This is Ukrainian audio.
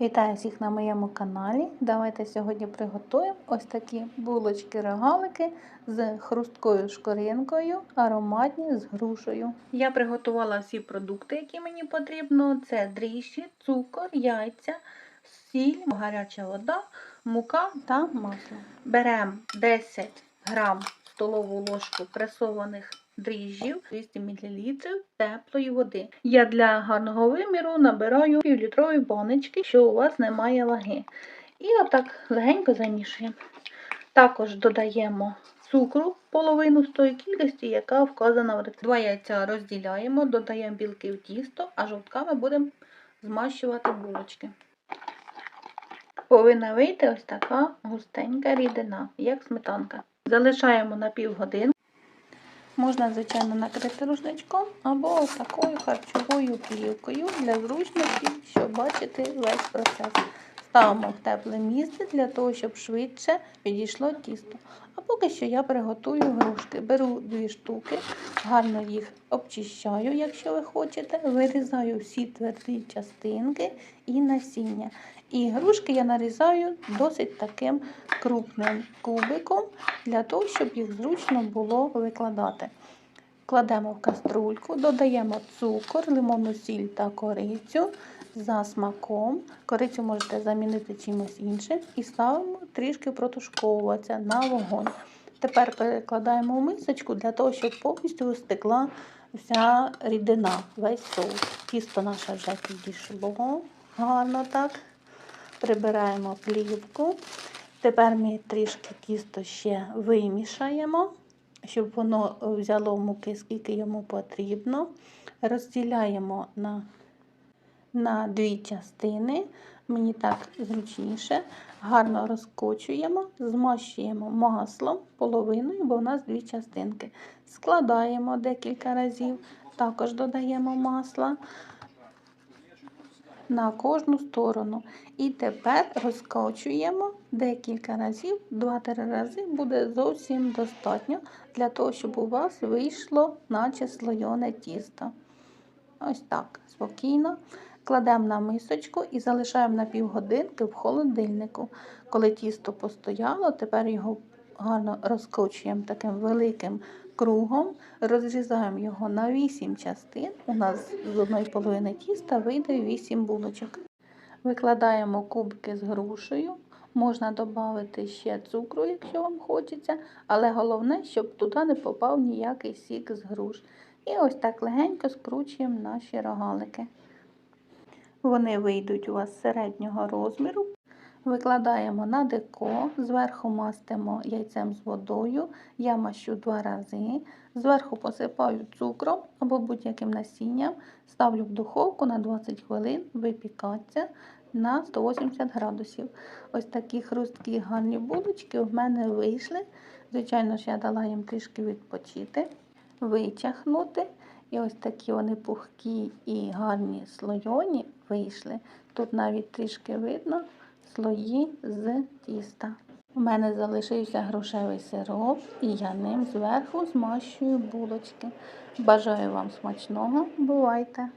Вітаю всіх на моєму каналі. Давайте сьогодні приготуємо ось такі булочки-рогалики з хрусткою шкоринкою, ароматні з грушею. Я приготувала всі продукти, які мені потрібно. Це дріжджі, цукор, яйця, сіль, гаряча вода, мука та масло. Беремо 10 грам столову ложку пресованих дріжджів, 200 мл теплої води. Я для гарного виміру набираю півлітрові баночки, що у вас немає ваги. І отак легенько замішуємо. Також додаємо цукру половину з тої кількості, яка вказана в рецепті. Два яйця розділяємо, додаємо білки в тісто, а жовтками будемо змащувати булочки. Повинна вийти ось така густенька рідина, як сметанка. Залишаємо на півгодини. Можна, звичайно, накрити рушничком або такою харчовою плівкою для зручності, щоб бачити весь процес. Ставимо в тепле місце для того, щоб швидше підійшло тісто. А поки що я приготую грушки. Беру дві штуки, гарно їх обчищаю, якщо ви хочете. Вирізаю всі тверді частинки і насіння. І грушки я нарізаю досить таким крупним кубиком, для того, щоб їх зручно було викладати. Кладемо в каструльку, додаємо цукор, лимонну сіль та корицю за смаком. Корицю можете замінити чимось іншим і ставимо трішки протушковуватися на вогонь. Тепер перекладаємо в мисочку для того, щоб повністю стекла вся рідина, весь соус. Тісто наше вже підійшло гарно так. Прибираємо плівку. Тепер ми трішки тісто ще вимішаємо, щоб воно взяло муки, скільки йому потрібно. Розділяємо на, на дві частини. Мені так зручніше. Гарно розкочуємо, змащуємо маслом половиною, бо у нас дві частинки. Складаємо декілька разів, також додаємо масла на кожну сторону. І тепер розкочуємо декілька разів, 2-3 рази буде зовсім достатньо для того, щоб у вас вийшло, наче слойоне тісто. Ось так, спокійно. Кладемо на мисочку і залишаємо на півгодинки в холодильнику. Коли тісто постояло, тепер його гарно розкочуємо таким великим кругом, розрізаємо його на 8 частин. У нас з одної половини тіста вийде 8 булочок. Викладаємо кубки з грушею. Можна додати ще цукру, якщо вам хочеться, але головне, щоб туди не попав ніякий сік з груш. І ось так легенько скручуємо наші рогалики. Вони вийдуть у вас середнього розміру. Викладаємо на деко, зверху мастимо яйцем з водою, я мащу два рази, зверху посипаю цукром або будь-яким насінням, ставлю в духовку на 20 хвилин, випікатися на 180 градусів. Ось такі хрусткі гарні булочки в мене вийшли. Звичайно ж, я дала їм трішки відпочити, витягнути. І ось такі вони пухкі і гарні слойоні вийшли. Тут навіть трішки видно слої з тіста. У мене залишився грушевий сироп, і я ним зверху змащую булочки. Бажаю вам смачного, бувайте!